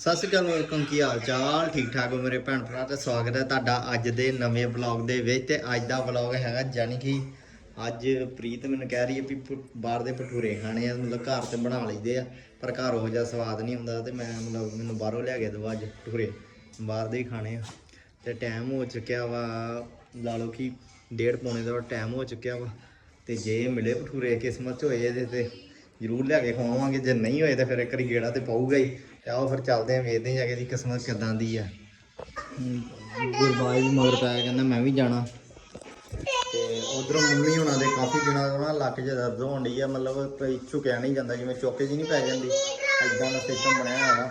ਸਤਿ ਸ਼੍ਰੀ ਅਕਾਲ ਵੈਲਕਮ, ਕੀ ਹਾਲ ਚਾਲ? ਠੀਕ ਠਾਕ ਹੋ ਮੇਰੇ ਭੈਣ ਭਰਾ, ਤੇ ਸਵਾਗਤ ਹੈ ਤੁਹਾਡਾ ਅੱਜ ਦੇ ਨਵੇਂ ਵਲੌਗ ਦੇ ਵਿੱਚ। ਤੇ ਅੱਜ ਦਾ ਵਲੌਗ ਹੈਗਾ ਜਾਨੀ ਕਿ ਅੱਜ ਪ੍ਰੀਤ ਮੈਨੂੰ ਕਹਿ ਰਹੀ ਹੈ ਵੀ ਭ- ਬਾਹਰ ਦੇ ਭਟੂਰੇ ਖਾਣੇ ਆ, ਮਤਲਬ ਘਰ ਤੇ ਬਣਾ ਲਈਦੇ ਆ, ਪਰ ਘਰ ਉਹ ਜਿਹਾ ਸਵਾਦ ਨਹੀਂ ਹੁੰਦਾ ਤੇ ਮੈਂ ਮਤਲਬ ਮੈਨੂੰ ਬਾਹਰੋਂ ਲਿਆ ਕੇ ਦਵਾ ਅੱਜ ਭਟੂਰੇ, ਬਾਹਰ ਦੇ ਹੀ ਖਾਣੇ ਆ। ਤੇ ਟਾਈਮ ਹੋ ਚੁੱਕਿਆ ਵਾ, ਲਾ ਲਓ ਕਿ ਡੇਢ ਪੌਣੇ ਦਾ ਟਾਈਮ ਹੋ ਚੁੱਕਿਆ ਵਾ, ਤੇ ਜੇ ਮਿਲੇ ਭਟੂਰੇ ਕਿਸਮਤ ਚ ਹੋਏ ਇਹਦੇ ਤੇ ਜ਼ਰੂਰ ਲਿਆ ਕੇ ਖਵਾਵਾਂਗੇ, ਜੇ ਨਹੀਂ ਹੋਏ ਤਾਂ ਫਿਰ ਇੱਕ ਵਾਰੀ ਗੇੜਾ ਤੇ ਪਊਗਾ ਹੀ। ਆਓ ਫਿਰ ਚੱਲਦੇ ਆਂ ਵੇਖਦੇ ਆਂ ਜਾ ਕੇ ਦੀ ਕਿਸਮਤ ਕਿਦਾਂ ਦੀ ਆ। ਗੁਰਬਾਜ ਵੀ ਮਗਰ ਪੈ ਕਹਿੰਦਾ ਮੈਂ ਵੀ ਜਾਣਾ। ਤੇ ਉਧਰੋਂ ਮੰਮੀ ਹੁਣਾਂ ਦੇ ਕਾਫੀ ਦਿਨਾਂ ਤੋਂ ਨਾ ਲੱਕ 'ਚ ਦਰਦ ਹੋਣ ਡਈ ਆ ਮਤਲਬ ਕੋਈ ਝੁਕਿਆ ਨਹੀਂ ਜਾਂਦਾ ਜਿਵੇਂ ਚੌਕੇ ਜੀ ਨਹੀਂ ਪੈ ਜਾਂਦੀ। ਐਦਾਂ ਦਾ ਸਿਸਟਮ ਬਣਿਆ ਹੈਗਾ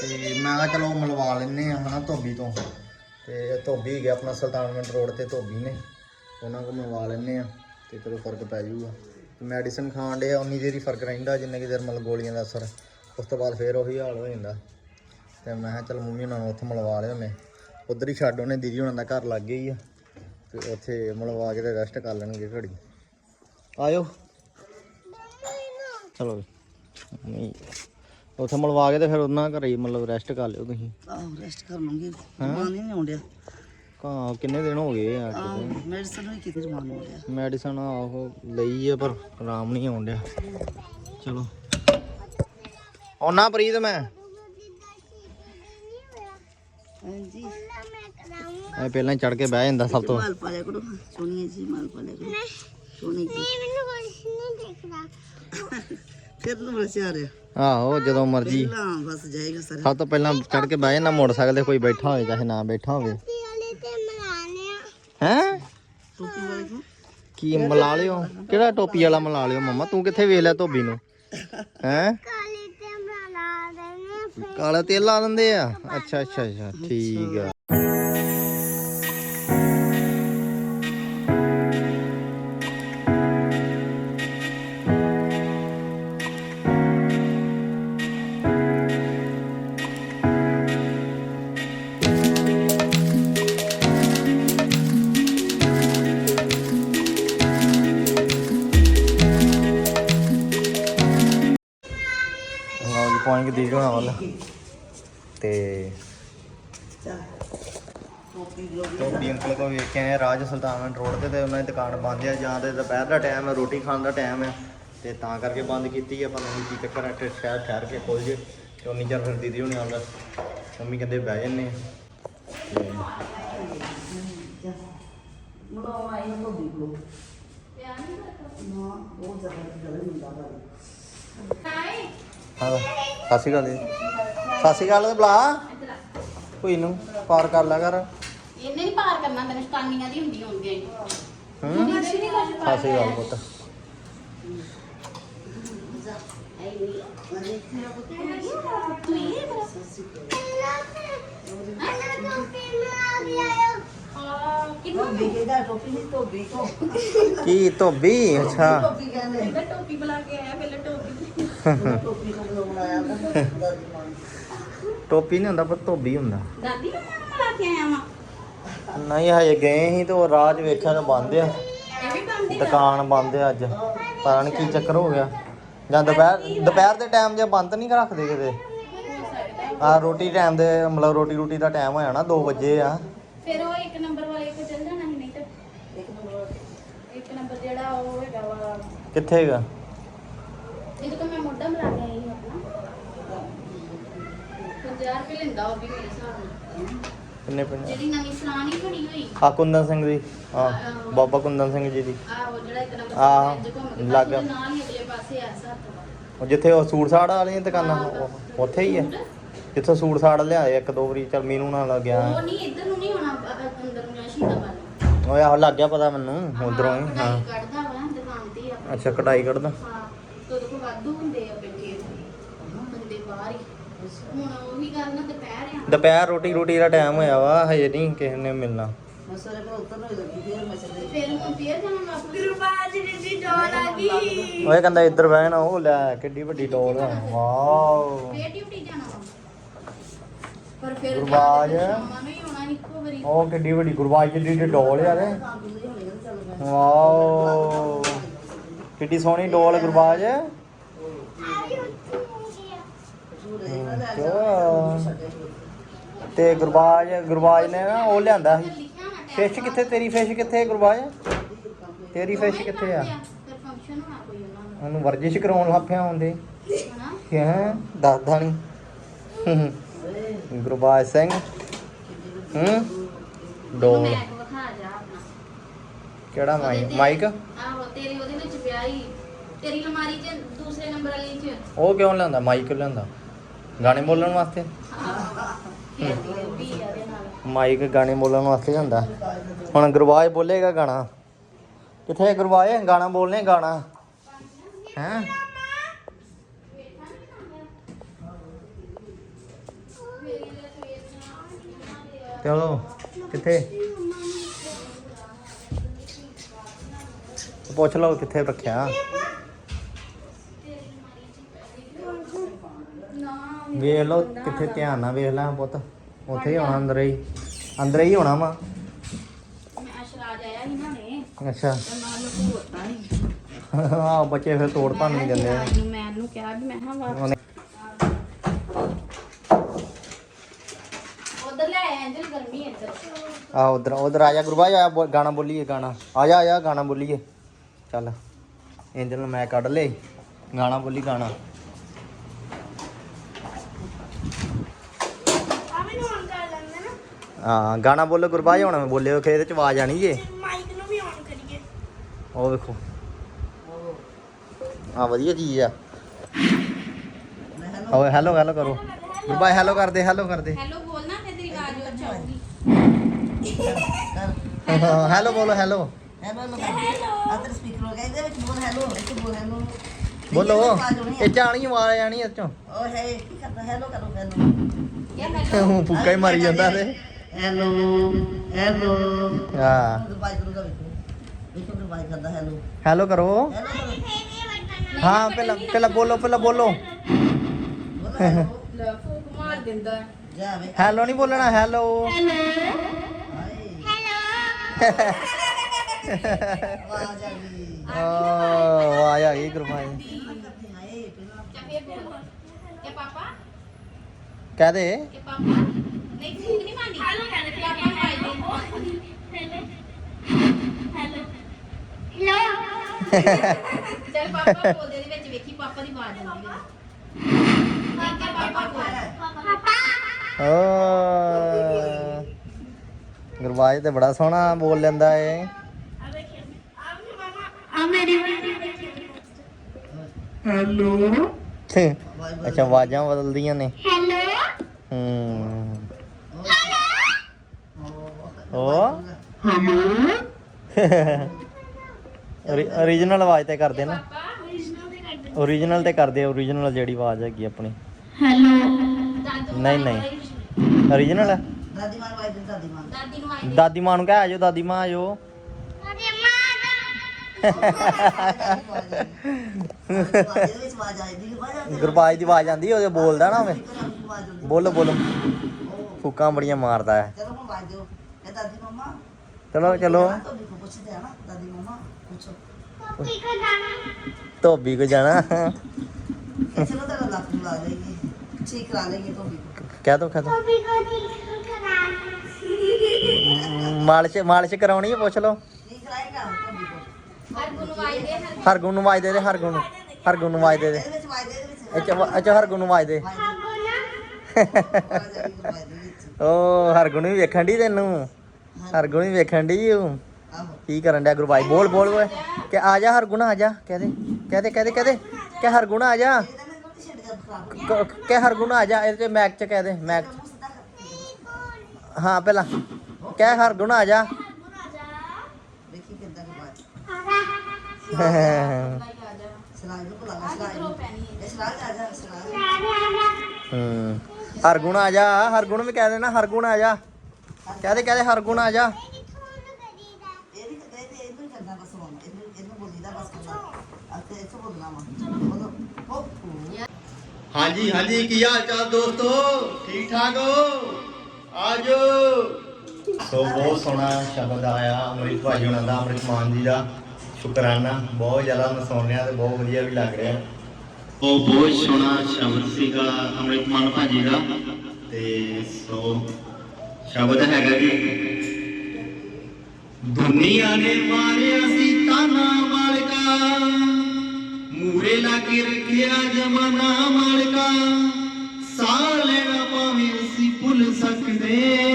ਤੇ ਮੈਂ ਕਿਹਾ ਚਲੋ ਮਿਲਵਾ ਲੈਨੇ ਆ ਹਨਾ ਧੋਬੀ ਤੋਂ। ਤੇ ਧੋਬੀ ਗਿਆ ਆਪਣਾ ਸੁਲਤਾਨਵਿੰਡ ਰੋਡ ਤੇ ਧੋਬੀ ਨੇ। ਉਹਨਾਂ ਕੋਲ ਮਿਲਵਾ ਲੈਨੇ ਆ ਤੇ ਚਲੋ ਫ਼ਰਕ ਪੈ ਜਾਊਗਾ ਮੈਡੀਸਨ ਖਾਣ ਦੇ ਉਨੀ ਦੇਰ ਹੀ ਫ਼ਰਕ ਰਹਿੰਦਾ ਜਿੰਨੇ ਕਿ ਦੇਰ ਮਤਲਬ ਗੋਲੀਆਂ ਦਾ ਅਸਰ। ਉਸ ਤੋਂ ਬਾਅਦ ਫੇਰ ਉਹੀ ਹਾਲ ਹੋ ਜਾਂਦਾ। ਤੇ ਮੈਂ ਕਿਹਾ ਚਲ ਮੰਮੀ ਉਹਨਾਂ ਨੂੰ ਉੱਥੇ ਮਿਲਵਾ ਲਿਆ ਮੈਂ ਉਧਰ ਹੀ ਛੱਡ ਉਹਨੇ ਦੀਦੀ ਉਹਨਾਂ ਦਾ ਘਰ ਲੱਗ ਹੀ ਆ। ਤੇ ਉੱਥੇ ਮਿਲਵਾ ਕੇ ਤੇ ਰੈਸਟ ਕਰ ਲੈਣਗੇ ਘੜੀ। ਆਇਓ। ਚਲੋ। ਨਹੀਂ। ਉੱਥੇ ਮਿਲਵਾ ਕੇ ਤੇ ਫਿਰ ਉਹਨਾਂ ਘਰੇ ਹੀ ਮਤਲਬ ਰੈਸਟ ਕਰ ਲਿਓ ਤੁਸੀਂ। ਆਹੋ ਰੈਸਟ ਕਰ ਲਵਾਂਗੇ। ਮਾਨ ਨਹੀਂ ਆਉਂਦਿਆ ਕਾ ਕਿੰਨੇ ਦਿਨ ਹੋ ਗਏ ਆ ਆਹ ਮੈਡੀਸਨ ਵੀ ਕਿਤੇ ਮਾਨ ਹੋ ਰਿਹਾ ਮੈਡੀਸਨ ਆਹੋ ਲਈ ਆ ਪਰ ਆਰਾਮ ਨਹੀਂ ਆਉਣ ਡਿਆ। ਚਲੋ। ਆਉਣਾ ਪ੍ਰੀਤ ਮੈਂ। ਹਾਂਜੀ। ਐ ਪਹਿਲਾਂ ਚੜ ਕੇ ਬਹਿ ਜਾਂਦਾ ਸਭ ਤੋਂ। ਮਾਲ ਪਾ ਲਿਆ ਕਰੋ। ਸੋਨੀਆ ਜੀ ਮਾਲ ਪਾ ਲਿਆ ਕਰੋ। ਸੋਨੀ ਜੀ ਫਿਰ ਨੂੰ ਬਸਿਆ ਰਿਹਾ ਆਹੋ ਜਦੋਂ ਮਰਜ਼ੀ। ਪਹਿਲਾਂ ਬਸ ਜਾਏਗਾ ਸਰ। ਸਭ ਤੋਂ ਪਹਿਲਾਂ ਚੜ ਕੇ ਬਹਿ ਜਾਂਦਾ ਮੋਟਰਸਾਈਕਲ ਤੇ ਕੋਈ ਬੈਠਾ ਹੋਵੇ ਚਾਹੇ ਨਾ ਬੈਠਾ ਹੋਵੇ। ਹੈ? ਟੋਪੀ ਵਾਲੇ ਕੋ ਕੀ ਮਿਲਾ ਲਿਓ? ਕਿਹੜਾ ਟੋਪੀ ਵਾਲਾ ਮਿਲਾ ਲਿਓ ਮਮਾ? ਤੂੰ ਕਿੱਥੇ ਵੇਖ ਲਿਆ ਧੋਬੀ ਨੂੰ? ਹੈ? ਕਾਲਾ ਤੇਲ ਲਾ ਦਿੰਦੇ ਆ। ਅੱਛਾ ਅੱਛਾ ਅੱਛਾ। ਠੀਕ ਆ। ਟੋਪੀ ਲੋ ਅੰਕਲ ਕੋ ਵੇਖ ਕੇ ਆਏ ਰਾਜ ਸੁਲਤਾਨਵਿੰਡ ਰੋਡ ਤੇ ਤੇ ਉਹਨਾਂ ਦੀ ਦੁਕਾਨ ਬੰਦ ਆ ਜਾਂ ਤੇ ਦੁਪਹਿਰ ਦਾ ਟਾਈਮ ਹੈ ਰੋਟੀ ਖਾਣ ਦਾ ਟਾਈਮ ਹੈ ਤੇ ਤਾਂ ਕਰਕੇ ਬੰਦ ਕੀਤੀ ਆ ਪਤਾ ਨਹੀਂ ਕੀ ਚੱਕਰ ਹੈ ਤੇ ਸ਼ਾਇਦ ਠਹਿਰ ਕੇ ਖੋਲ ਜੇ। ਤੇ ਉਨੀ ਚਿਰ ਫਿਰ ਦੀਦੀ ਹੋਣੀ ਆਉਂਦਾ ਮੰਮੀ ਕਹਿੰਦੇ ਬਹਿ ਜੰਨੇ ਤੇ ਲੋ ਨਾ ਬਹੁਤ ਜ਼ਿਆਦਾ ਗੱਲ ਹਾਂ ਜੀ। ਸਤਿ ਸ਼੍ਰੀ ਅਕਾਲ ਬੁਲਾ। ਕੋਈ ਨੂੰ ਪਾਰ ਕਰ ਲਿਆ ਕਰ। ਇਹਨੇ ਨਹੀਂ ਪਾਰ ਕਰਨਾ ਤੈਨੂੰ ਸ਼ਤਾਨੀਆਂ ਦੀ ਹੁੰਦੀ ਹੁੰਦੀਆਂ ਹੀ। ਹੂੰ ਸਤਿ ਸ਼੍ਰੀ ਅਕਾਲ ਪੁੱਤ ਟੋਪੀ ਕਿਹਦਾ ਟੋਪੀ ਨਹੀਂ ਟੋਪੀ ਕੋ ਧੋਬੀ? ਅੱਛਾ। ਟੋਪੀ ਕਹਿੰਦੇ ਪਹਿਲਾਂ ਟੋਪੀ ਬੁਲਾ ਕੇ ਆਇਆ ਪਹਿਲਾਂ ਟੋਪੀ ਟੋਪੀ ਕੋ ਬੁਲਾਇਆ ਦਾ ਟੋਪੀ ਨਹੀਂ ਹੁੰਦਾ ਪਰ ਧੋਬੀ ਹੁੰਦਾ। ਦਾਦੀ ਨੂੰ ਬੁਲਾ ਕੇ ਆਇਆ ਵਾ? ਨਹੀਂ ਹਜੇ ਗਏ ਸੀ ਤੇ ਉਹ ਰਾਜ ਵੇਖਿਆ ਤਾਂ ਬੰਦ ਆ। ਇਹ ਦੁਕਾਨ ਬੰਦ ਆ ਅੱਜ। ਪਤਾ ਨਹੀਂ ਕੀ ਚੱਕਰ ਹੋ ਗਿਆ। ਜਾਂ ਦੁਪਹਿਰ ਦੁਪਹਿਰ ਦੇ ਟਾਈਮ ਜੇ ਬੰਦ ਨਹੀਂ ਰੱਖਦੇ ਕਿਤੇ? ਆ ਰੋਟੀ ਟਾਈਮ ਦੇ ਮਤਲਬ ਰੋਟੀ ਰੋਟੀ ਦਾ ਟਾਈਮ ਹੋਇਆ ਨਾ 2 ਵਜੇ ਆ। ਫਿਰ ਉਹ ਇੱਕ ਨੰਬਰ ਵਾਲੇ ਕੋ ਚੱਲ ਜਾਣਾ ਨਹੀਂ ਤਾਂ ਇੱਕ ਨੰਬਰ ਇੱਕ ਨੰਬਰ ਜਿਹੜਾ ਉਹ ਹੈਗਾ ਵਾ। ਕਿੱਥੇ ਹੈਗਾ? ਜਿਹਦੇ ਕੋਲ ਮੈਂ ਮੋਢਾ ਮਰਾ ਕੇ ਆਈ ਹਾਂ ਆਪਣਾ। 50 ਰੁਪਏ ਲੈਂਦਾ ਉਹ ਵੀ ਮੇਰੇ ਕਿੰਨੇ ਪਿੰਡ? ਜਿਹੜੀ ਨਵੀਂ ਹੀ ਬਣੀ ਹੋਈ। ਆ ਕੁੰਦਨ ਸਿੰਘ ਦੀ? ਆ ਬਾਬਾ ਕੁੰਦਨ ਸਿੰਘ ਜੀ ਦੀ। ਆ ਉਹ ਜਿਹੜਾ ਇੱਕ ਨੰਬਰ ਆਹ, ਅੱਜ ਘੁੰਮ ਕੇ ਲੱਗ। ਨਾਲ ਹੀ ਅਗਲੇ ਪਾਸੇ ਆ ਉਹ ਜਿੱਥੇ ਉਹ ਸੂਟ ਸਾੜ ਵਾਲੀਆਂ ਦੁਕਾਨਾਂ ਉਹ- ਉੱਥੇ ਹੀ ਹੈ ਜਿੱਥੋਂ ਸੂਟ ਸਾੜ ਲਿਆਏ ਇੱਕ ਦੋ ਵਾਰੀ ਚਲ ਮੀਨੂ ਨਾਲ ਲੱਗ ਗਿਆ। ਉਹ ਨਹੀਂ ਇੱਧਰ ਨੂੰ ਨਹੀਂ ਹੋਣਾ ਅ- ਅੰਦਰ ਨੂੰ ਸ਼ੀਦਾ ਵੱਲ। ਓਏ ਆਹ ਲੱਗ ਗਿਆ ਪਤਾ ਮੈਨੂੰ ਉਧਰੋਂ ਹੀ ਹਾਂ। ਕਢਾਈ ਕੱਢਦਾ ਵਾ ਦੁਕਾਨ ਤੇ ਆਪਣੀ। ਅੱਛਾ ਕਢਾਈ ਕੱਢਦਾ। ਹਾਂ ਤੇ ਕੋਲ ਵਾਧੂ ਹੁੰਦੇ ਆ ਬੈਠੇ। ਬੰਦੇ ਬਾਹਰ ਹੀ। ਹੁਣ ਉਹ ਵੀ ਗੱਲ ਨਾ ਦੁਪਹਿਰ ਆ। ਦੁਪਹਿਰ ਰੋਟੀ ਰੋਟੀ ਦਾ ਟਾਈਮ ਹੋਇਆ ਵਾ ਹਜੇ ਨਹੀਂ ਕਿਸੇ ਨੇ ਮਿਲਣਾ। ਮੈਂ ਸਾਰੇ ਕੋਲ ਉੱਤਰ ਨਹੀਂ ਲੱਗੀ ਫਿਰ ਮੈਂ ਚੱਲੇ ਫਿਰ ਹੁਣ ਫੇਰ ਜਾਣਾ ਵਾਪਸ? ਗੁਰਬਾਜ ਦੀ ਡੋਲ ਆ ਗਈ। ਓਏ ਕਹਿੰਦਾ ਇੱਧਰ ਬਹਿ ਨਾ ਉਹ ਲੈ ਕਿੱਡੀ ਵੱਡੀ ਡੋਲ ਆ। ਵਾਓ। ਫੇਰ ਡਿਊਟੀ ਜਾਣਾ ਵਾ। ਪਰ ਫਿਰ ਗੁਰਬਾਜ। ਸ਼ਾਮਾਂ ਨੂੰ ਹੀ ਆਉਣਾ ਇੱਕੋ ਵਾਰੀ। ਉਹ ਕਿੱਡੀ ਵੱਡੀ ਗੁਰਬਾਜ ਕਿੱਡੀ ਵੱਡੀ ਡੋਲ ਯਾਰ ਵਾਓ। ਕਿੱਡੀ ਸੋਹਣੀ ਡੋਲ ਗੁਰਬਾਜ ਝੂੜੇ ਕਿਉਂ? ਤੇ ਗੁਰਬਾਜ ਗੁਰਬਾਜ ਨੇ ਨਾ ਉਹ ਲਿਆਂਦਾ ਸੀ। ਫਿਸ਼ ਕਿੱਥੇ ਤੇਰੀ ਫਿਸ਼ ਕਿੱਥੇ ਗੁਰਬਾਜ? ਤੇਰੀ ਫਿਸ਼ ਕਿੱਥੇ ਆ? ਉਹਨਾਂ ਵਰਜਿਸ਼ ਕਰਾਉਣ ਲੱਪਿਆ ਹੁੰਦੇ ਹੈ ਦੱਸਦਾ ਨਹੀਂ ਗੁਰਬਾਜ ਸਿੰਘ। ਹੂੰ? ਡੋਲ। ਕਿਹੜਾ ਮਾਈਕ ਮਾਈਕ? ਆਹੋ ਤੇਰੀ ਉਹਦੇ ਵਿੱਚ ਪਿਆ ਹੀ ਤੇਰੀ ਅਲਮਾਰੀ 'ਚ ਦੂਸਰੇ ਨੰਬਰ ਵਾਲੀ 'ਚ। ਉਹ ਕਿਉਂ ਲਿਆਂਦਾ? ਮਾਈਕ ਲਿਆਂਦਾ? ਗਾਣੇ ਬੋਲਣ ਵਾਸਤੇ? ਮਾਈਕ ਗਾਣੇ ਬੋਲਣ ਵਾਸਤੇ ਲਿਆਂਦਾ ਹੁਣ ਗੁਰਬਾਜ ਬੋਲੇਗਾ ਗਾਣਾ। ਕਿੱਥੇ ਗੁਰਬਾਜ? ਗਾਣਾ ਬੋਲਨੇ ਗਾਣਾ। ਹੈ? ਚਲੋ, ਕਿੱਥੇ? ਪੁੱਛ ਲਓ ਕਿੱਥੇ ਰੱਖਿਆ। ਵੇਖ ਲਓ ਕਿੱਥੇ ਧਿਆਨ ਨਾਲ ਵੇਖ ਲੈ ਪੁੱਤ। ਉੱਥੇ ਹੀ ਹੋਣਾ ਅੰਦਰ ਹੀ। ਅੰਦਰ ਹੀ ਹੋਣਾ ਵਾ। ਮੈਂ ਅਸ਼ਰਾਜ ਆਇਆ ਸੀ ਨਾ ਨੇ ਅੱਛਾ। ਤੇ ਨਹੀਂ ਆਹ ਬੱਚੇ ਫਿਰ ਤੋੜ ਭੰਨ ਨਹੀਂ ਦਿੰਦੇ ਮੈਂ ਉਹਨੂੰ ਕਿਹਾ ਵੀ ਮੈਂ ਹਾਂ ਵਾ। ਉਹਨੇ ਉਧਰ ਲੈ ਆਇਆ ਐਂਜਲ ਗਰਮੀ ਹੈ ਇੱਧਰ। ਆ ਉਧਰ ਉਧਰ ਆ ਜਾ ਗੁਰਬਾਜ ਆ ਬੋ- ਗਾਣਾ ਬੋਲੀਏ ਗਾਣਾ। ਆ ਜਾ ਆ ਜਾ ਗਾਣਾ ਬੋਲੀਏ। ਚੱਲ। ਇੰਜਨ ਨੂੰ ਮੈਂ ਕੱਢ ਲੇ ਗਾਣਾ ਬੋਲੀ ਗਾਣਾ ਆ ਮੈਨੂੰ ਔਨ ਕਰ ਲੈਂਦੇ ਨਾ ਹਾਂ ਗਾਣਾ ਬੋਲੋ ਗੁਰਬਾਜ ਹੁਣ ਮੈਂ ਬੋਲਿਓ ਖੇਤ ਚ ਆਵਾਜ਼ ਆਣੀ ਜੇ। ਮਾਈਕ ਨੂੰ ਵੀ ਔਨ ਕਰੀਏ। ਉਹ ਵੇਖੋ। ਆ ਵਧੀਆ ਚੀਜ਼ ਆ। ਓਏ ਹੈਲੋ ਹੈਲੋ ਕਰੋ। ਗੁਰਬਾਜ ਹੈਲੋ ਕਰਦੇ ਹੈਲੋ ਕਰਦੇ। ਹੈਲੋ ਬੋਲਣਾ ਫਿਰ ਤੇਰੀ ਆਵਾਜ਼ ਉੱਚ ਆਊਗੀ ਹੈਲੋ ਬੋਲੋ ਹੈਲੋ ਹੈਲੋ ਅਦਰ ਸਪੀਕਰ ਹੋ ਗਿਆ ਇਹਦੇ ਵਿੱਚ ਬੋਲ ਹੈਲੋ ਇੱਥੇ ਬੋਲ ਹੈਲੋ ਬੋਲੋ। ਇਹ ਚ ਆਣੀ ਆਵਾਜ਼ ਆਣੀ ਇਹ ਚੋਂ ਓ ਹੈ ਕੀ ਕਰਦਾ? ਹੈਲੋ ਕਰੋ ਹੈਲੋ ਯਾ ਹੈਲੋ ਫੁੱਕਾ ਹੀ ਮਾਰੀ ਜਾਂਦਾ ਤੇ। Hello hello. ਹਾਂ। ਦੁਬਾਈ ਕਰੂਗਾ ਵੇਖੋ ਵੇਖੋ ਦੁਬਾਈ ਕਰਦਾ ਹੈਲੋ ਹੈਲੋ ਕਰੋ। ਹਾਂ ਪਹਿਲਾਂ ਪਹਿਲਾਂ ਬੋਲੋ ਪਹਿਲਾਂ ਬੋਲੋ। ਮਾਰ ਦਿੰਦਾ ਜਾ ਵੇ ਹੈਲੋ ਨਹੀਂ ਬੋਲਣਾ ਹੈਲੋ। ਆ ਗਈ। ਓ ਆਵਾਜ਼ ਆ ਗਈ ਗੁਰਮਾਈ। ਹਾਏ ਪਹਿਲਾਂ ਇਹ ਪਾਪਾ? ਕਹਿ ਦੇ। ਇਹ ਪਾਪਾ? ਨਹੀਂ ਫੂਕ ਨਹੀਂ ਮਾਰਨੀ ਹੈਲੋ ਕਹਿੰਦੇ ਪਾਪਾ ਨੂੰ ਆਈ ਦੇ ਹੈਲੋ। ਚੱਲ ਪਾਪਾ ਬੋਲਦੇ ਦੇ ਵਿੱਚ ਵੇਖੀ ਪਾਪਾ ਦੀ ਆਵਾਜ਼ ਆਉਂਦੀ ਹੈ। ਠੀਕ ਹੈ ਪਾਪਾ ਬੋਲ। ਪਾਪਾ। ਓ ਗੁਰਬਾਜ ਤੇ ਬੜਾ ਸੋਹਣਾ ਬੋਲ ਲੈਂਦਾ ਏ। ਮੇਰੀ ਅੱਛਾ ਆਵਾਜ਼ਾਂ ਬਦਲਦੀਆਂ ਨੇ। ਹੈਲੋ। ਹੂੰ। ਓ? ਓਰੀਜਨਲ ਆਵਾਜ਼ ਤੇ ਕਰਦੇ ਨਾ। ਓਰੀਜਨਲ ਤੇ ਕਰਦੇ। ਓਰੀਜਨਲ ਜਿਹੜੀ ਆਵਾਜ਼ ਹੈਗੀ ਆਪਣੀ। ਦਾਦੂ ਨਹੀਂ, ਨਹੀਂ। ਓਰੀਜਨਲ ਦਾਦੀ ਮਾਂ ਵਾਈ ਦਾਦੀ ਮਾਂ ਦਾਦੀ ਨੂੰ ਆਈ ਦਾਦੀ ਮਾਂ ਨੂੰ ਕਹਿ ਆਜੋ ਦਾਦੀ ਮਾਂ ਆਜੋ। ਮਾਂ ਗੁਰਬਾਜ ਦੀ ਆਵਾਜ਼ ਆਂਦੀ ਉਹਦੇ ਬੋਲਦਾ ਨਾ ਆਉਂਦੀ ਬੋਲੋ ਬੋਲੋ। ਫੂਕਾਂ ਬੜੀਆਂ ਮਾਰਦਾ ਹੈ। ਚਲੋ ਹੁਣ ਆਵਾਜ਼ ਦਾਦੀ ਮੰਮਾ ਚਲੋ ਚਲੋ। ਤੁਹਾਡੀ ਕੋ ਪੁੱਛਦੇ ਆ ਨਾ ਦਾਦੀ ਮੰਮਾ ਪੁੱਛੋ। ਪਾਪੀ ਕੋ ਜਾਣਾ। ਧੋਬੀ ਕੋ ਜਾਣਾ। ਚਲੋ ਤੇਰਾ ਲੱਕ ਨੂੰ ਲਾ ਦੇਗੀ ਠੀਕ ਕਰਾ ਲੇਗੀ ਤੋਂ ਵੀ ਕਹਿ ਦੋ ਕਹਿ ਦੋ। ਪਾਪੀ ਕੋ ਠੀਕ ਕਰਾ ਮਾਲਿਸ਼ ਮਾਲਿਸ਼ ਕਰਾਉਣੀ ਹੈ ਪੁੱਛ ਲਓ। ਠੀਕ ਕਰਾਏਗਾ ਤੋਂ ਵੀ ਕੋ। ਹਰ ਗੁਣ ਆਈ ਦੇ ਹਰ ਹਰਗੁਣ ਨੂੰ ਆਵਾਜ਼ ਦੇ ਦੇ ਹਰਗੁਣ। ਨੂੰ ਹਰਗੁਣ ਨੂੰ ਆਵਾਜ਼ ਦੇ ਅੱਛਾ ਅੱਛਾ ਹਰਗੁਣ ਨੂੰ ਓ, ਹਰਗੁਣ ਵੀ ਵੇਖਣ ਦੀ ਤੈਨੂੰ? ਹਰਗੁਣ ਵੀ ਵੇਖਣ ਦੀ ਉਹ ਕੀ ਕਰਨ ਡਿਆ ਗੁਰਬਾਈ ਬੋਲ ਬੋਲ ਓਏ। ਕਿ ਆ ਜਾ ਹਰਗੁਣ, ਆ ਜਾ। ਕਹਿ ਦੇ ਕਹਿ ਦੇ ਕਹਿ ਦੇ ਕਹਿ ਦੇ। ਕਿ ਹਰਗੁਣ, ਆ ਜਾ। ਕਿ ਹਰਗੁਣ, ਆ ਜਾ। ਇਹਦੇ ਚ ਮੈਕ ਚ ਕਹਿ ਦੇ ਮੈਕ ਚ। ਹਾਂ, ਪਹਿਲਾਂ। ਕਹਿ ਹਰਗੁਣ, ਆ ਜਾ। ਸਲਾਹ ਨੂੰ ਬੁਲਾ ਸਲਾਹ ਸਲਾਹ ਆ ਜਾ ਸਲਾਹ ਹੂੰ। ਹਰਗੁਣ ਆ ਜਾ ਹਰਗੁਣ ਵੀ ਕਹਿ ਦੇਣਾ ਹਰਗੁਣ ਆ ਜਾ। ਕਹਿ ਦੇ ਕਹਿ ਦੇ ਹਰਗੁਣ ਆ ਜਾ। ਹਾਂਜੀ ਹਾਂਜੀ ਕੀ ਹਾਲ ਚਾਲ ਦੋਸਤੋ? ਠੀਕ ਠਾਕ ਹੋ? ਆਜੋ ਸੋ ਬਹੁਤ ਸੋਹਣਾ ਸ਼ਬਦ ਆਇਆ ਅਮਰਿਤ ਭਾਜੀ ਹੁਣਾਂ ਦਾ ਅਮਰਿਤ ਮਾਨ ਜੀ ਦਾ। ਸ਼ੁਕਰਾਨਾ ਬਹੁਤ ਜ਼ਿਆਦਾ ਮੈਂ ਸੁਣ ਰਿਹਾ ਤੇ ਬਹੁਤ ਵਧੀਆ ਵੀ ਲੱਗ ਰਿਹਾ। ਉਹ ਬਹੁਤ ਸੋਹਣਾ ਸ਼ਬਦ ਸੀਗਾ ਅੰਮ੍ਰਿਤਮਾਨ ਭਾਜੀ ਦਾ। ਤੇ ਸੋ ਸ਼ਬਦ ਹੈਗਾ ਜੀ, ਦੁਨੀਆ ਨੇ ਮਾਰਿਆ ਸੀ ਤਾਨਾ ਮਾਲਕਾ, ਮੂਰੇ ਲਾ ਕੇ ਰੱਖਿਆ ਜਮਾਨਾ ਮਾਲਕਾ, ਸਾਹ ਲੈਣਾ ਭਾਵੇਂ ਅਸੀਂ ਭੁੱਲ ਸਕਦੇ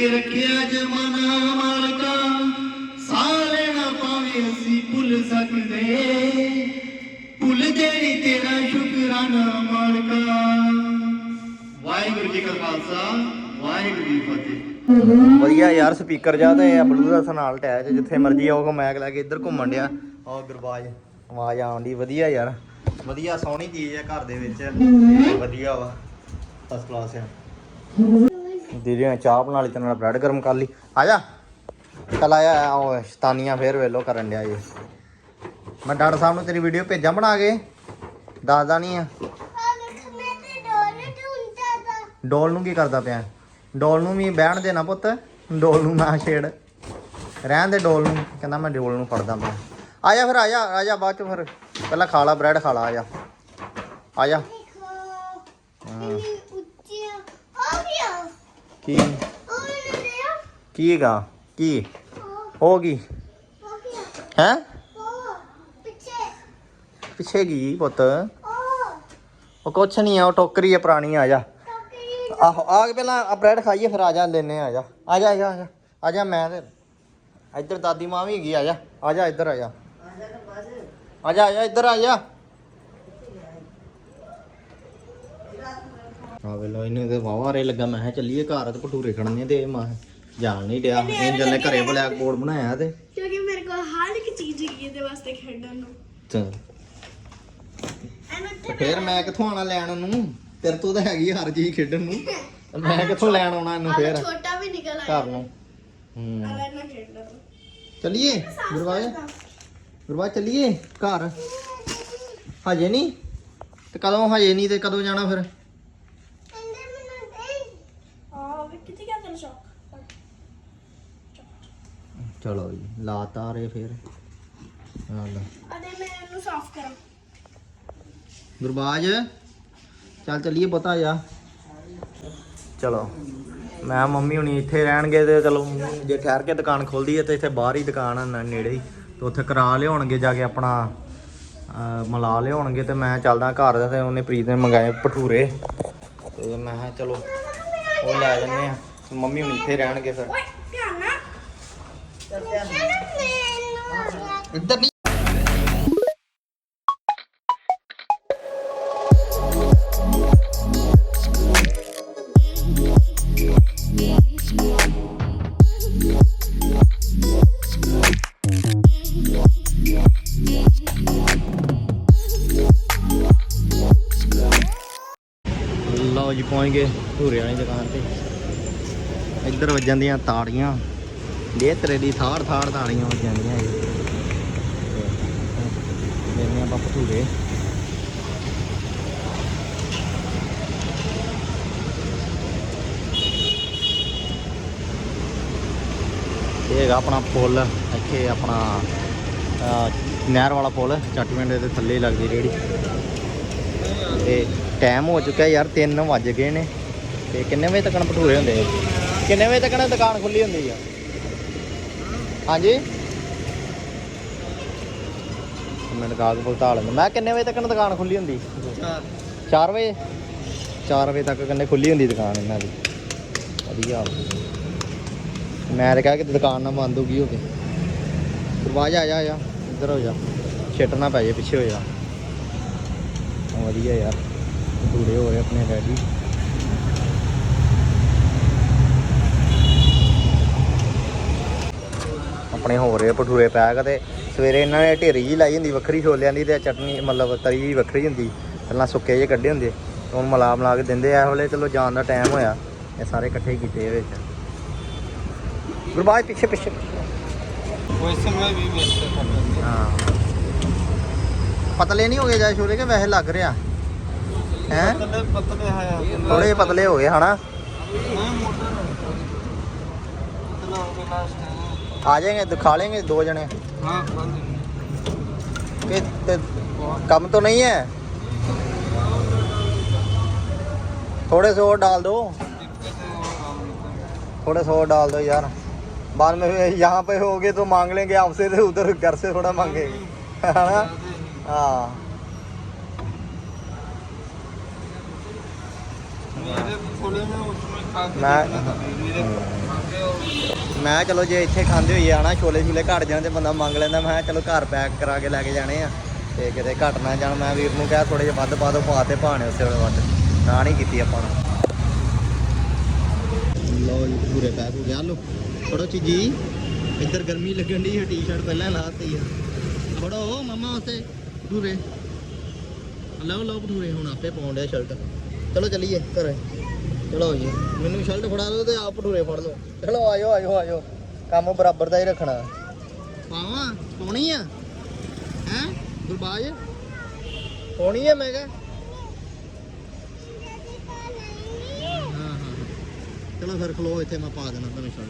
ਕੇ ਰੱਖਿਆ ਜਮਾਨਾ ਮਾਲਕਾ ਸਾਹ ਲੈਣਾ ਭਾਵੇਂ ਅਸੀਂ ਭੁੱਲ ਸਕਦੇ। ਭੁੱਲ ਦੇਣੀ ਤੇਰਾ ਸ਼ੁਕਰਾਨਾ ਮਾਲਕਾ। ਵਾਹਿਗੁਰੂ ਜੀ ਕਾ ਖਾਲਸਾ, ਵਾਹਿਗੁਰੂ ਜੀ ਫਤਿਹ। ਵਧੀਆ ਯਾਰ, ਸਪੀਕਰ ਜਾ ਤੇ ਆ ਬਲੂਟੂਥ ਨਾਲ ਅਟੈਚ ਜਿੱਥੇ ਮਰਜ਼ੀ ਆਓ ਮੈਕ ਲੈ ਕੇ ਇੱਧਰ ਘੁੰਮਣ ਡਿਆ। ਉਹ ਗੁਰਬਾਜ ਆਵਾਜ਼ ਆਉਣ ਆਉਂਦੀ ਵਧੀਆ ਯਾਰ। ਵਧੀਆ, ਸੋਹਣੀ ਚੀਜ਼ ਹੈ ਘਰ ਦੇ ਵਿੱਚ। ਵਧੀਆ ਵਾ ਫਸਟ ਕਲਾਸ ਆ। ਦੀਦੀ ਨੇ ਚਾਹ ਬਣਾ ਲਈ ਤੇ ਨਾਲ ਬ੍ਰੈਡ ਗਰਮ ਕਰ ਲਈ। ਆ ਜਾ। ਚੱਲ ਆਇਆ ਉਹ ਸ਼ਤਾਨੀਆਂ ਫੇਰ ਵੇਲੋ ਕਰਨ ਡਿਆ ਜੀ ਮੈਂ ਡਾਕਟਰ ਸਾਹਿਬ ਨੂੰ ਤੇਰੀ ਵੀਡੀਓ ਭੇਜਾਂ ਬਣਾ ਕੇ। ਦੱਸਦਾ ਨਹੀਂ ਆ। ਡੋਲ ਨੂੰ ਕੀ ਕਰਦਾ ਪਿਆ? ਡੋਲ ਨੂੰ ਵੀ ਬਹਿਣ ਦੇਣਾ ਪੁੱਤ। ਡੋਲ ਨੂੰ ਨਾ ਛੇੜ। ਰਹਿਣ ਦੇ ਡੋਲ ਨੂੰ। ਕਹਿੰਦਾ ਮੈਂ ਡੋਲ ਨੂੰ ਫੜਦਾ ਪਿਆ। ਆ ਜਾ ਫਿਰ ਆ ਜਾ ਆ ਜਾ ਬਾਅਦ ਚ ਫਿਰ। ਪਹਿਲਾਂ ਖਾ ਲਾ ਬ੍ਰੈਡ ਖਾ ਲਾ ਆ ਜਾ। ਆ ਜਾ। ਹਾਂ, ਕੀ? ਦਿਆ ਕੀ? ਹੋ ਗਈ? ਹੋ? ਪਿੱਛੇ। ਪਿੱਛੇ ਗਈ ਪੁੱਤ? ਉਹ ਕੁਛ ਨਹੀਂ ਆ ਉਹ ਟੋਕਰੀ ਆ ਪੁਰਾਣੀ ਆ ਜਾ। ਆਹੋ ਆ ਕੇ ਪਹਿਲਾਂ ਆ ਬ੍ਰੈਡ ਖਾਈਏ ਫਿਰ ਆ ਜਾ ਲੈਨੇ ਆ ਜਾ। ਆ ਜਾ ਆ ਜਾ ਆ ਜਾ। ਆ ਜਾ ਮੈਂ ਤੇ ਇੱਧਰ ਦਾਦੀ ਮਾਂ ਵੀ ਹੈਗੀ ਆ ਜਾ। ਆ ਜਾ ਇੱਧਰ ਆ ਜਾ। ਆ ਜਾ ਆ ਜਾ ਇੱਧਰ ਆ ਜਾ। ਆ ਵੇਲੋ ਇਹਨੂੰ ਤੇ ਵਾਵਾ ਰੇ ਲੱਗਾ ਮੈਂ ਕਿਹਾ ਚੱਲੀਏ ਘਰ ਤੇ ਭਟੂਰੇ ਖੜਨੇ ਤੇ ਇਹ ਮੈਂ ਕਿਹਾ ਜਾਣ ਨਹੀਂ ਡਿਆ। ਐਂਜਲ ਨੇ ਘਰੇ ਬਲੈਕ ਬੋਰਡ ਬਣਾਇਆ ਤੇ। ਕਿਉਂਕਿ ਮੇਰੇ ਕੋਲ ਹਰ ਇੱਕ ਚੀਜ਼ ਹੈਗੀ ਇਹਦੇ ਵਾਸਤੇ ਖੇਡਣ ਨੂੰ। ਚੱਲ। ਐਨੂੰ ਤੇ ਫਿਰ ਮੈਂ ਕਿੱਥੋਂ ਆਣਾ ਲੈਣ ਉਹਨੂੰ? ਤੇਰੇ ਤੋਂ ਤਾਂ ਹੈਗੀ ਹਰ ਚੀਜ਼ ਖੇਡਣ ਨੂੰ। ਤੇ ਮੈਂ ਕਿੱਥੋਂ ਲੈਣ ਆਉਣਾ ਇਹਨੂੰ ਫਿਰ? ਛੋਟਾ ਵੀ ਨਿਕਲ ਆਇਆ ਘਰ ਨੂੰ। ਹੂੰ। ਆ ਲੈਣਾ ਖੇਡਣਾ ਚੱਲੀਏ ਗੁਰਵਾਜ ਗੁਰਵਾਜ ਚੱਲੀਏ ਘਰ? ਹਜੇ ਨਹੀਂ? ਤੇ ਕਦੋਂ ਹਜੇ ਨਹੀਂ ਤੇ ਕਦੋਂ ਜਾਣਾ ਫਿਰ ਅੰਦਰ ਮੈਨੂੰ ਦੇ ਆ ਵੀ ਕਿੱਥੇ ਗਿਆ ਤੇਰਾ ਸ਼ੌਕ ਚਲੋ ਜੀ ਲਾਤਾ ਰੇ ਫਿਰ। ਹਾਂ ਲੈ। ਅਦੇ ਮੈਂ ਇਹਨੂੰ ਸਾਫ਼ ਕਰਾਂ। ਗੁਰਬਾਜ ਚੱਲ ਚੱਲੀਏ ਪਤਾ ਜਾ। ਚਲੋ ਮੈਂ ਮੰਮੀ ਹੁਣੀ ਇੱਥੇ ਰਹਿਣਗੇ ਤੇ ਚਲੋ ਜੇ ਠਹਿਰ ਕੇ ਦੁਕਾਨ ਖੋਲਦੀ ਹੈ ਤੇ ਇੱਥੇ ਬਾਹਰ ਹੀ ਦੁਕਾਨ ਆ ਨ- ਨੇੜੇ ਹੀ। ਤੇ ਉੱਥੇ ਕਰਾ ਲਿਆਉਣਗੇ ਜਾ ਕੇ ਆਪਣਾ ਮਿਲਾ ਲਿਆਉਣਗੇ ਤੇ ਮੈਂ ਚੱਲਦਾ ਘਰ ਤੇ ਉਹਨੇ ਪ੍ਰੀਤ ਨੇ ਮੰਗਾਏ ਭਟੂਰੇ ਤੇ ਮੈਂ ਕਿਹਾ ਚਲੋ ਉਹ ਲੈ ਜੰਨੇ ਆ। ਮੰਮੀ ਹੁਣੀ ਇੱਥੇ ਰਹਿਣਗੇ ਫਿਰ ਓਏ ਧਿਆਨ ਨਾਲ ਮੈਨੂੰ ਇੱਧਰ ਨਹੀਂ ਲਓ ਜੀ ਪਹੁੰਚ ਗਏ ਭੂਰੇ ਵਾਲੀ ਦੁਕਾਨ ਤੇ। ਇੱਧਰ ਵੱਜਣ ਦੀਆਂ ਤਾੜੀਆਂ। ਦੇ ਤਰੇ ਦੀ ਥਾੜ ਥਾੜ ਤਾੜੀਆਂ ਵੱਜਣ ਦੀਆਂ ਇਹ। ਲੈਣੇ ਆਪਾਂ ਭਟੂਰੇ। ਇਹ ਹੈਗਾ ਆਪਣਾ ਪੁੱਲ, ਇੱਥੇ ਆਪਣਾ ਨਹਿਰ ਵਾਲਾ ਪੁੱਲ, ਚੱਟਵਿੰਡ ਦੇ ਥੱਲੇ ਲੱਗਦੀ ਰੇੜੀ। ਤੇ ਟਾਈਮ ਹੋ ਚੁੱਕਿਆ ਯਾਰ 3 ਵੱਜ ਗਏ ਨੇ। ਤੇ ਕਿੰਨੇ ਵਜੇ ਤੱਕ ਭਟੂਰੇ ਹੁੰਦੇ ਆ? ਕਿੰਨੇ ਵਜੇ ਤੱਕ ਦੁਕਾਨ ਖੁੱਲੀ ਹੁੰਦੀ ਆ? ਹਾਂਜੀ। ਮੈਨੂੰ ਗਾਹਕ ਭੁਗਤਾ ਲੈਂਦਾ। ਮੈਂ ਕਿੰਨੇ ਵਜੇ ਤੱਕ ਦੁਕਾਨ ਖੁੱਲੀ ਹੁੰਦੀ? 4 ਵਜੇ? 4 ਵਜੇ ਤੱਕ ਕਹਿੰਦੇ ਖੁੱਲੀ ਹੁੰਦੀ ਦੁਕਾਨ ਇਹਨਾਂ ਦੀ? ਵਧੀਆ। ਮੈਂ ਤਾਂ ਕਿਹਾ ਕਿ ਦੁਕਾਨ ਨਾ ਬੰਦ ਹੋ ਗਈ ਹੋਵੇ। ਦਰਵਾਜ਼ਾ ਆ ਜਾ ਆ ਇੱਧਰ ਹੋ ਜਾ। ਛਿੱਟ ਨਾ ਪੈ ਜੇ ਪਿੱਛੇ ਹੋ ਜਾ। ਵਧੀਆ ਯਾਰ। ਭਟੂਰੇ ਹੋ ਰਹੇ ਆਪਣੇ ਰੈਡੀ ਆਪਣੇ ਹੋ ਰਹੇ ਭਟੂਰੇ ਪੈਕ ਤੇ ਸਵੇਰੇ ਇਹਨਾਂ ਨੇ ਢੇਰੀ ਜੀ ਲਾਈ ਹੁੰਦੀ ਵੱਖਰੀ ਛੋਲਿਆਂ ਦੀ ਤੇ ਚਟਨੀ ਮਤਲਬ ਤਰੀ ਜੀ ਵੱਖਰੀ ਹੁੰਦੀ ਪਹਿਲਾਂ ਸੁੱਕੇ ਜੇ ਕੱਢੇ ਹੁੰਦੇ ਹੁਣ ਮਲਾ ਮਲਾ ਕੇ ਦਿੰਦੇ ਐ ਹੋਲੇ ਚਲੋ ਜਾਣ ਦਾ ਟਾਈਮ ਹੋਇਆ ਇਹ ਸਾਰੇ ਇਕੱਠੇ ਕੀਤੇ ਵਿੱਚ। ਗੁਰਬਾਜ ਪਿੱਛੇ ਪਿੱਛੇ। ਪਤਲੇ ਨਹੀਂ ਹੋ ਗਏ ਜਾਂ ਛੋਲੇ ਕਿ ਵੈਸੇ ਲੱਗ ਰਿਹਾ? ਹੈ? ਪਤਲੇ ਪਤਲੇ ਥੋੜੇ ਪਤਲੇ ਹੋ ਗਏ ਹਨਾ? ਮੈਂ ਮੋਟਾ ਪਤਲਾ ਹੋ ਗਿਆ ਲਾਸਟ आ जाएंगे तो खा लेंगे दो जने हाँ बंद कि ते- कम तो नहीं है थोड़े से और डाल दो दिक्कत है वो काम नहीं करना। थोड़े से और डाल दो यार बाद में फिर यहाँ पे होगे तो मांग लेंगे आपसे तो उधर घर से थोड़ा मांगेंगे है ना हाँ मेरे खोले में ਮੈਂ ਚਲੋ ਜੇ ਇੱਥੇ ਖਾਂਦੇ ਹੋਈਏ ਆਣਾ ਛੋਲੇ ਛੂਲੇ ਘਟ ਜਾਣ ਤੇ ਬੰਦਾ ਮੰਗ ਲੈਂਦਾ, ਮੈਂ ਚਲੋ ਘਰ ਪੈਕ ਕਰਾ ਕੇ ਲੈ ਕੇ ਜਾਣੇ ਆ। ਤੇ ਕਿਤੇ ਘਟ ਨਾ ਜਾਣ, ਮੈਂ ਵੀਰ ਨੂੰ ਕਿਹਾ ਥੋੜੇ ਜਿਹਾ ਵੱਧ ਪਾ ਦੋ ਪਾ ਤੇ ਭਾਣੇ ਉਸੇ ਵੇਲੇ ਵੱਧ। ਨਾ ਨਹੀਂ ਕੀਤੀ ਆਪਾਂ ਨੂੰ। ਲੋ ਪੂਰੇ ਪੈਕ ਹੋ ਗਿਆ ਲੋ ਥੋੜੋ ਚੀ ਜੀ ਇੱਧਰ ਗਰਮੀ ਲੱਗਣ ਦੀ ਹੈ ਟੀ-ਸ਼ਰਟ ਪਹਿਲਾਂ ਲਾਤੀ ਆ। ਥੋੜੋ ਮਮਾ ਉਸੇ ਭਟੂਰੇ। ਲਓ ਲਓ ਭਟੂਰੇ, ਹੁਣ ਆਪੇ ਪਾਉਂਦੇ ਸ਼ਰਟ ਚਲੋ ਚੱਲੀਏ ਘਰੇ। ਚਲੋ ਜੀ ਮੈਨੂੰ ਸ਼ਰਟ ਫੜਾ ਦਿਓ ਤੇ ਆਪ ਭਟੂਰੇ ਫੜ ਲਓ। ਚਲੋ ਆਇਓ ਆਇਓ ਆਇਓ। ਕੰਮ ਬਰਾਬਰ ਦਾ ਹੀ ਰੱਖਣਾ। ਪਾਵਾਂ? ਪਾਉਣੀ ਆ? ਹੈ? ਗੁਰਬਾਜ? ਪਾਉਣੀ ਆ ਮੈਂ ਕਿਹਾ? ਹਾਂ ਹਾਂ ਚਲੋ ਫਿਰ ਖਲੋ ਇੱਥੇ ਮੈਂ ਪਾ ਦੇਣਾ ਤੁਹਾਨੂੰ ਸ਼ਰਟ।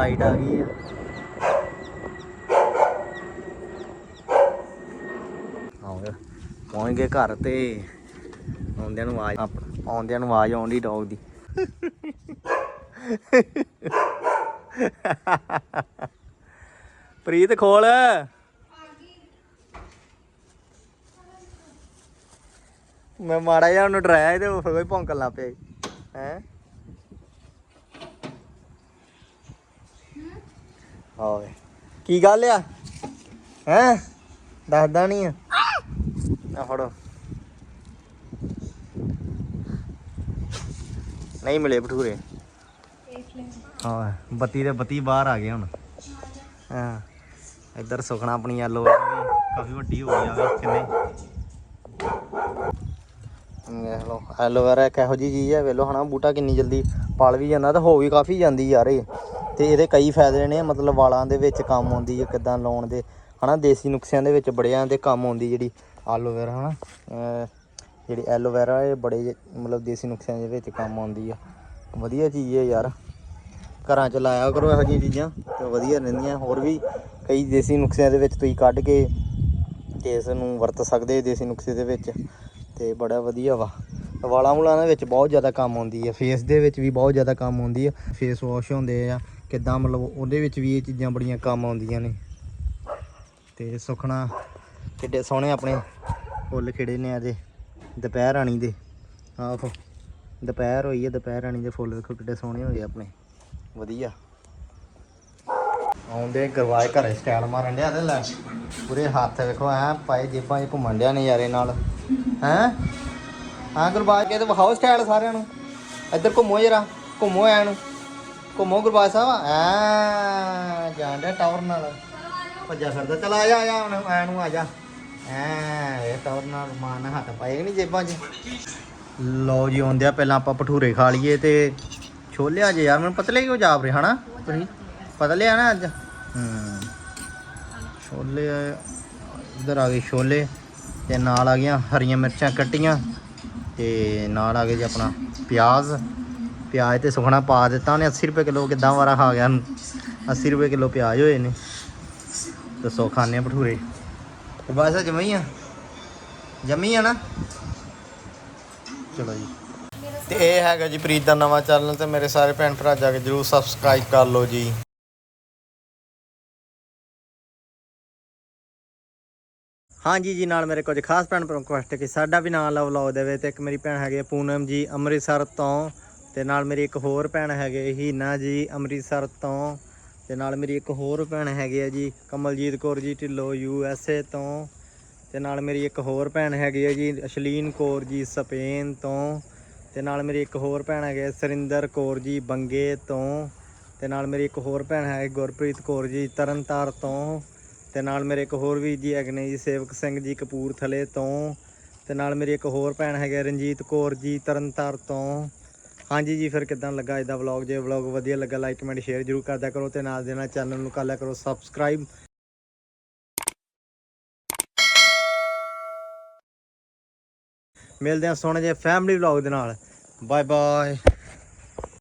ਉਹਨੇ ਆ ਗਈ ਆ। ਆਉਂਦੇ ਪਹੁੰਚ ਗਏ ਘਰ ਤੇ। ਆਉਂਦਿਆਂ ਨੂੰ ਆਵਾਜ਼ ਆਉਂਦਿਆਂ ਨੂੰ ਆਵਾਜ਼ ਆਉਂਦੀ ਡੌਗ ਦੀ। ਪ੍ਰੀਤ ਖੋਲ। ਮੈਂ ਮਾੜਾ ਜਿਹਾ ਉਹਨੂੰ ਡਰਾਇਆ ਤੇ ਉਹ ਫਿਰ ਭੌਂਕਣ ਲੱਗ ਪਿਆ ਹੈ? ਓਏ ਕੀ ਗੱਲ ਆ? ਹੈ? ਦੱਸਦਾ ਨਹੀਂ ਆ। ਆ ਫੜੋ। ਨਹੀਂ ਮਿਲੇ ਭਟੂਰੇ। ਹਾਂ ਬੱਤੀ ਦੇ ਬੱਤੀ ਬਾਹਰ ਆ ਗਏ ਹੁਣ। ਹਾਂ। ਇੱਧਰ ਸੁਖਣਾ ਆਪਣੀ ਐਲੋ ਕਾਫੀ ਵੱਡੀ ਹੋ ਗਈ ਆ ਵੇ ਕਿੰਨੇ ਵੇਖ ਲਓ ਐਲੋਵੇਰਾ ਕਿਹੋ ਇਹੋ ਜੀ ਚੀਜ਼ ਹੈ ਵੇਖ ਲਓ ਹਨਾ, ਬੂਟਾ ਕਿੰਨੀ ਜਲਦੀ ਪਲ ਵੀ ਜਾਂਦਾ ਤੇ ਹੋ ਵੀ ਕਾਫੀ ਜਾਂਦੀ ਯਾਰ ਇਹ। ਤੇ ਇਹਦੇ ਕਈ ਫਾਇਦੇ ਨੇ, ਮਤਲਬ ਵਾਲਾਂ ਦੇ ਵਿੱਚ ਕੰਮ ਆਉਂਦੀ ਹੈ, ਕਿਦਾਂ ਲਾਉਣ ਦੇ, ਹਨਾ, ਦੇਸੀ ਨੁਕਸਿਆਂ ਦੇ ਵਿੱਚ ਬੜਿਆਂ ਦੇ ਕੰਮ ਆਉਂਦੀ ਜਿਹੜੀ ਐਲੋਵੇਰਾ ਹਨਾ, ਅਹ, ਜਿਹੜੀ ਐਲੋਵੇਰਾ ਇਹ ਬੜੇ ਜਿਹੇ ਮਤਲਬ ਦੇਸੀ ਨੁਕਸਿਆਂ ਦੇ ਵਿੱਚ ਕੰਮ ਆਉਂਦੀ ਆ। ਵਧੀਆ ਚੀਜ਼ ਹੈ ਯਾਰ। ਘਰਾਂ ਚ ਲਾਇਆ ਕਰੋ ਇਹੋ ਜਿਹੀਆਂ ਚੀਜ਼ਾਂ, ਤੇ ਵਧੀਆ ਰਹਿੰਦੀਆਂ। ਹੋਰ ਵੀ ਕਈ ਦੇਸੀ ਨੁਕਸਿਆਂ ਦੇ ਵਿੱਚ ਤੁਸੀਂ ਕੱਢ ਕੇ ਤੇ ਇਸ ਨੂੰ ਵਰਤ ਸਕਦੇ ਹੋ ਦੇਸੀ ਨੁਕਸੇ ਦੇ ਵਿੱਚ, ਤੇ ਬੜਾ ਵਧੀਆ ਵਾ। ਵਾਲਾਂ ਵੁਲਾਂ ਦੇ ਵਿੱਚ ਬਹੁਤ ਜ਼ਿਆਦਾ ਕੰਮ ਆਉਂਦੀ ਹੈ ਫੇਸ ਦੇ ਵਿੱਚ ਵੀ ਬਹੁਤ ਜ਼ਿਆਦਾ ਕੰਮ ਆਉਂਦੀ ਹੈ ਫੇਸ ਵਾਸ਼ ਹੁੰਦੇ ਆ ਕਿੱਦਾਂ ਮਤਲਬ ਉਹਦੇ ਵਿੱਚ ਵੀ ਇਹ ਚੀਜ਼ਾਂ ਬੜੀਆਂ ਕੰਮ ਆਉਂਦੀਆਂ ਨੇ। ਤੇ ਸੁਖਣਾ ਕਿੱਡੇ ਸੋਹਣੇ ਆਪਣੇ ਫੁੱਲ ਖਿੜੇ ਨੇ ਅਜੇ। ਦੁਪਹਿਰ ਰਾਣੀ ਦੇ। ਆਹੋ, ਦੁਪਹਿਰ ਹੋਈ ਹੈ ਦੁਪਹਿਰ ਰਾਣੀ ਦੇ ਫੁੱਲ ਵੇਖੋ ਕਿੱਡੇ ਸੋਹਣੇ ਹੋਏ ਆਪਣੇ। ਵਧੀਆ। ਆਉਂਦੇ ਗਰਵਾਏ ਘਰੇ ਸਟਾਈਲ ਮਾਰਨ ਡਿਆ ਤੇ ਲੈ। ਪੂਰੇ ਹੱਥ ਵੇਖੋ, ਐ ਪਾਏ ਜੇਬਾਂ 'ਚ ਘੁੰਮਣ ਡਿਆ ਨਜ਼ਾਰੇ ਨਾਲ। ਹੈਂ? ਹਾਂ ਗੁਰਬਾਜ ਕੇ ਤੇ ਵਿਖਾਓ ਸਟਾਈਲ ਸਾਰਿਆਂ ਨੂੰ। ਇੱਧਰ ਘੁੰਮੋ ਜਰਾ, ਘੁੰਮੋ ਐ ਨੂੰ। ਘੁੰਮੋ ਗੁਰਬਾਜ ਸਾਹਿਬ। ਐ ਜਾਂਦੇ ਟਾਵਰ ਨਾਲ। ਭੱਜਾ ਫਿਰਦਾ। ਚਲ ਆ ਜਾ ਆ ਜਾ ਹੁਣ, ਐ ਨੂੰ ਆ ਜਾ। ਐ, ਇਹ ਟਾਵਰ ਨਾਲ ਮਾਨ ਹੱਥ ਪਾਏ ਨਹੀਂ ਜੇਬਾਂ 'ਚ। ਲਓ ਜੀ ਆਉਂਦੇ ਆ ਪਹਿਲਾਂ ਆਪਾਂ ਭਟੂਰੇ ਖਾ ਲਈਏ ਤੇ ਛੋਲੇ ਆ ਜੇ ਯਾਰ, ਮੈਨੂੰ ਪਤਲੇ ਕਿਉਂ ਜਾਪ ਰਹੇ, ਹਨਾ? ਤੁਸੀਂ ਪਤਲੇ ਆ ਨਾ ਅੱਜ? ਹੂੰ। ਛੋਲੇ, ਇਧਰ ਆ ਗਏ ਛੋਲੇ ਤੇ ਨਾਲ ਆ ਗਈਆਂ ਹਰੀਆਂ ਮਿਰਚਾਂ ਕੱਟੀਆਂ ਤੇ ਨਾਲ ਆ ਗਏ ਜੀ ਆਪਣਾ ਪਿਆਜ਼। ਪਿਆਜ਼ ਤੇ ਸੁਖਣਾ ਪਾ ਦਿੱਤਾ ਉਹਨੇ 80 ਰੁਪਏ ਕਿਲੋ ਕਿਦਾਂ ਵਾਰਾ ਖਾ ਗਿਆ 80 ਰੁਪਏ ਕਿਲੋ ਪਿਆਜ਼ ਹੋਏ ਨੇ। ਦੱਸੋ ਖਾਣੇ ਆ ਭਟੂਰੇ? ਤੇ ਬਸ ਜਮਈ ਆ? ਜਮੀ ਆ ਨਾ? ਚਲੋ ਜੀ। ਤੇ ਇਹ ਹੈਗਾ ਜੀ ਪ੍ਰੀਤ ਦਾ ਨਵਾਂ ਚੈਨਲ ਤੇ ਮੇਰੇ ਸਾਰੇ ਭੈਣ ਭਰਾ ਜਾ ਕੇ ਜਰੂਰ ਸਬਸਕ੍ਰਾਈਬ ਕਰ ਲਓ ਜੀ। ਹਾਂਜੀ ਜੀ, ਨਾਲ ਮੇਰੇ ਕੁਝ ਖਾਸ ਭੈਣ ਭਰਾ ਰਿਕੁਐਸਟ ਕਿ ਸਾਡਾ ਵੀ ਨਾਮ ਲਵ ਵਲੌਗ ਦੇਵੇ ਤੇ ਇੱਕ ਮੇਰੀ ਭੈਣ ਹੈਗੀ ਹੈ ਪੂਨਮ ਜੀ, ਅੰਮ੍ਰਿਤਸਰ ਤੋਂ। ਤੇ ਨਾਲ ਮੇਰੀ ਇੱਕ ਹੋਰ ਭੈਣ ਹੈਗੇ ਹੀਨਾ ਜੀ, ਅੰਮ੍ਰਿਤਸਰ ਤੋਂ। ਤੇ ਨਾਲ ਮੇਰੀ ਇੱਕ ਹੋਰ ਭੈਣ ਹੈਗੀ ਹੈ ਜੀ, Kamaljit Kaur ji, Dhillon, U S A ਤੋਂ। ਤੇ ਨਾਲ ਮੇਰੀ ਇੱਕ ਹੋਰ ਭੈਣ ਹੈਗੀ ਹੈ ਜੀ, ਅਸ਼ਲੀਨ ਕੌਰ ਜੀ, ਸਪੇਨ ਤੋਂ। ਤੇ ਨਾਲ ਮੇਰੀ ਇੱਕ ਹੋਰ ਭੈਣ ਹੈਗੇ ਸਰਿੰਦਰ ਕੌਰ ਜੀ, ਬੰਗੇ ਤੋਂ। ਤੇ ਨਾਲ ਮੇਰੀ ਇੱਕ ਹੋਰ ਭੈਣ ਹੈ ਗੁਰਪ੍ਰੀਤ ਕੌਰ ਜੀ, ਤਰਨਤਾਰ ਤੋਂ। ਤੇ ਨਾਲ ਮੇਰੇ ਇੱਕ ਹੋਰ ਵੀ ਜੀ ਹੈਗੇ ਨੇ ਜੀ, ਸੇਵਕ ਸਿੰਘ ਜੀ, ਕਪੂਰਥਲੇ ਤੋਂ। ਤੇ ਨਾਲ ਮੇਰੀ ਇੱਕ ਹੋਰ ਭੈਣ ਹੈਗੇ ਰਣਜੀਤ ਕੌਰ ਜੀ, ਤਰਨਤਾਰ ਤੋਂ। ਹਾਂਜੀ ਜੀ, ਫਿਰ ਕਿਦਾਂ ਲੱਗਾ ਇਹਦਾ ਵਲੌਗ ਜੇ ਵਲੌਗ ਵਧੀਆ ਲੱਗਾ ਲਾਈਕ ਕਮੈਂਟ ਸ਼ੇਅਰ ਜਰੂਰ ਕਰਦਿਆ ਕਰੋ ਤੇ ਨਾਲ ਦੇ ਨਾਲ ਚੈਨਲ ਨੂੰ ਕਰ ਲਿਆ ਕਰੋ ਸਬਸਕ੍ਰਾਈਬ ਮਿਲਦੇ ਹਾਂ ਸੋਹਣੇ ਜਿਹੇ ਫੈਮਿਲੀ ਵਲੌਗ ਦੇ ਨਾਲ। Bye bye